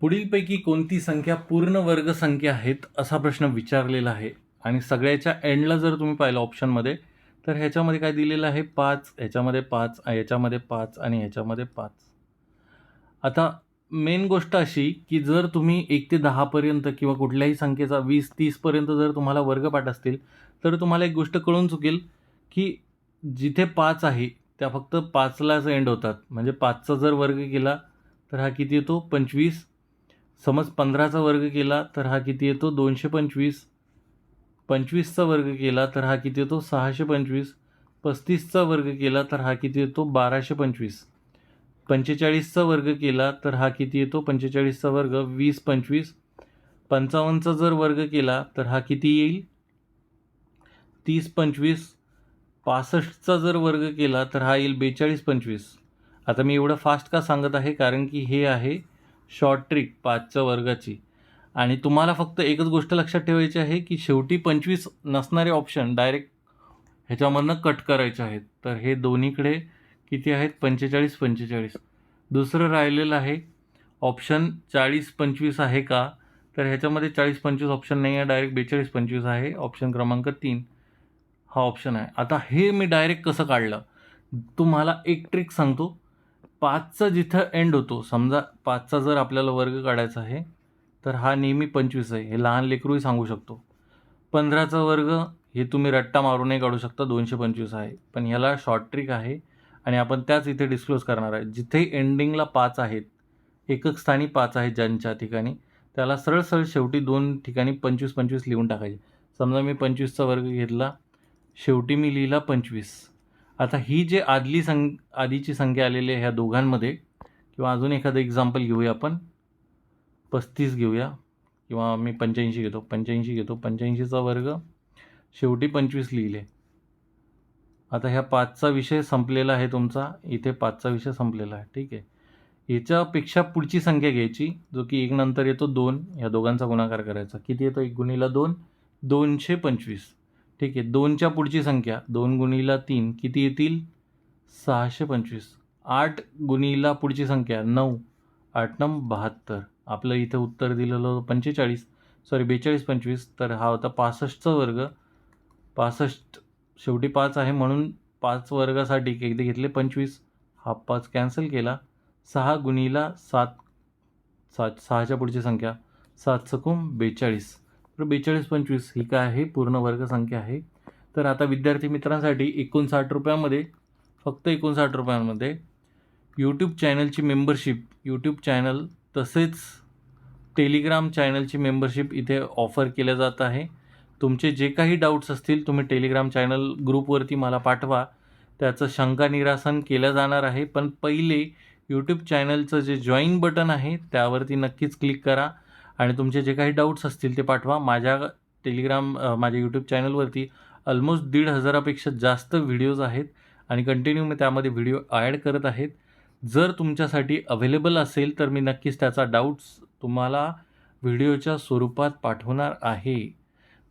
पुढीलपैकी कोणती संख्या पूर्ण वर्ग संख्या आहेत असा प्रश्न विचारलेला आहे. आणि सगळ्याच्या एंडला जर तुम्ही पाहिलं ऑप्शनमध्ये तर ह्याच्यामध्ये काय दिलेलं आहे? पाच ह्याच्यामध्ये पाच ह्याच्यामध्ये पाच आणि ह्याच्यामध्ये पाच. आता मेन गोष्ट अशी की जर तुम्ही एक ते दहापर्यंत किंवा कुठल्याही संख्येचा वीस तीसपर्यंत जर तुम्हाला वर्गपाठ असतील तर तुम्हाला एक गोष्ट कळून चुकेल की जिथे पाच आहे त्या फक्त पाचलाच एंड होतात. म्हणजे पाचचा जर वर्ग केला तर हा किती येतो? पंचवीस समज पंधराचा वर्ग केला तर हा किती येतो? दोनशे पंचवीस. पंचवीसचा वर्ग केला तर हा किती येतो? सहाशे पंचवीस. पस्तीसचा वर्ग केला तर हा किती येतो? बाराशे पंचवीस. पंचेचाळीसचा वर्ग केला तर हा किती येतो? पंचेचाळीसचा वर्ग वीस पंचवीस. पंचावन्नचा जर वर्ग केला तर हा किती येईल? तीस पंचवीस. पासष्टचा जर वर्ग केला तर हा येईल बेचाळीस पंचवीस. आता मी एवढं फास्ट का सांगत आहे? कारण की हे आहे शॉर्ट ट्रिक पाचच्या वर्गाची. आणि तुम्हाला फक्त एकच गोष्ट लक्षात ठेवायची आहे की शेवटी पंचवीस नसणारे ऑप्शन डायरेक्ट ह्याच्यामधनं कट करायचे आहेत. तर हे दोन्हीकडे किती आहेत? पंचेचाळीस पंचेचाळीस. दुसरं राहिलेलं आहे ऑप्शन चाळीस पंचवीस आहे का? तर ह्याच्यामध्ये चाळीस पंचवीस ऑप्शन नाही आहे डायरेक्ट बेचाळीस पंचवीस आहे. ऑप्शन क्रमांक तीन हा ऑप्शन आहे. आता हे मी डायरेक्ट कसं काढलं? तुम्हाला एक ट्रिक सांगतो. पाचचा जिथं एंड होतो समजा पाचचा जर आपल्याला वर्ग काढायचा आहे तर हा नेहमी पंचवीस आहे. हे लहान लेकरूही सांगू शकतो. पंधराचा वर्ग हे तुम्ही रट्टा मारूनही काढू शकता दोनशे पंचवीस आहे. पण ह्याला शॉर्ट ट्रिक आहे आणि आपण त्याच इथे डिस्क्लोज करणार आहे. जिथे एंडिंगला पाच आहेत एकक स्थानी पाच आहेत ज्यांच्या ठिकाणी त्याला सरळ सरळ शेवटी दोन ठिकाणी पंचवीस पंचवीस लिहून टाकायचे. समजा मी पंचवीसचा वर्ग घेतला शेवटी मी लिहिला पंचवीस. आता ही जे आदली सं आधीची संख्या आलेली आहे ह्या दोघांमध्ये किंवा अजून एखादं एक्झाम्पल घेऊया आपण. पस्तीस घेऊया किंवा मी पंच्याऐंशी घेतो पंच्याऐंशी घेतो. पंच्याऐंशीचा वर्ग शेवटी पंचवीस लिहिले. आता ह्या पाचचा विषय संपलेला आहे तुमचा. इथे पाचचा विषय संपलेला आहे. ठीक आहे. याच्यापेक्षा पुढची संख्या घ्यायची जो की एक नंतर येतो दोन. ह्या दोघांचा गुणाकार करायचा. किती येतो? एक गुणीला दोन. दोनशे पंचवीस. ठीक आहे. दोनच्या पुढची संख्या दोन गुणीला तीन किती येतील? सहाशे पंचवीस. आठ गुणीला पुढची संख्या नऊ. आठ नम बहात्तर. आपलं इथं उत्तर दिलेलं होतं पंचेचाळीस. सॉरी बेचाळीस पंचवीस. तर हा होता पासष्टचा वर्ग. पासष्ट शेवटी पाच आहे म्हणून पाच वर्गासाठी एकदा घेतले पंचवीस. हा पाच कॅन्सल केला. सहा गुणीला सात सात सहाच्या पुढची संख्या. सात सकूम बेचाळीस. तर बेचाळीस पंचवीस ही काय आहे? पूर्ण वर्ग संख्या आहे. तर आता विद्यार्थी मित्रांसाठी एकोणसाठ रुपयामध्ये फक्त एकोणसाठ रुपयांमध्ये यूट्यूब चॅनलची मेंबरशिप यूट्यूब चॅनल तसेच टेलिग्राम चॅनलची मेंबरशिप इथे ऑफर केल्या जात आहे. तुमचे जे काही डाऊट्स असतील तुम्ही टेलिग्राम चॅनल ग्रुपवरती मला पाठवा. त्याचं शंका निरासन केलं जाणार आहे. पण पहिले यूट्यूब चॅनलचं जे जॉईन बटन आहे त्यावरती नक्कीच क्लिक करा. आणि तुमचे जे काही डाऊट्स असतील ते पाठवा. माझ्या टेलिग्राम माझ्या यूट्यूब चॅनलवरती ऑलमोस्ट दीड हजारापेक्षा जास्त व्हिडिओज आहेत आणि कंटिन्यू मी त्यामध्ये व्हिडिओ ॲड करत आहेत. जर तुमच्यासाठी अवेलेबल असेल तर मी नक्कीच त्याचा डाऊट्स तुम्हाला व्हिडिओच्या स्वरूपात पाठवणार आहे.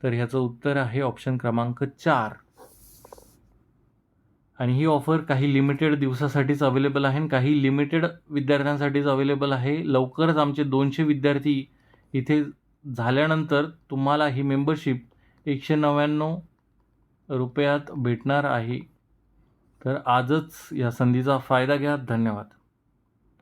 तर ह्याचं उत्तर आहे ऑप्शन क्रमांक चार. आणि ही ऑफर काही लिमिटेड दिवसासाठीच अवेलेबल आहे आणि काही लिमिटेड विद्यार्थ्यांसाठीच अवेलेबल आहे. लवकरच आमचे दोनशे विद्यार्थी इथे झाल्यानंतर तुम्हाला ही मेंबरशिप एकशे नव्याण्णव रुपयात भेटणार आहे. तर आजच या संधीचा फायदा घ्या. धन्यवाद.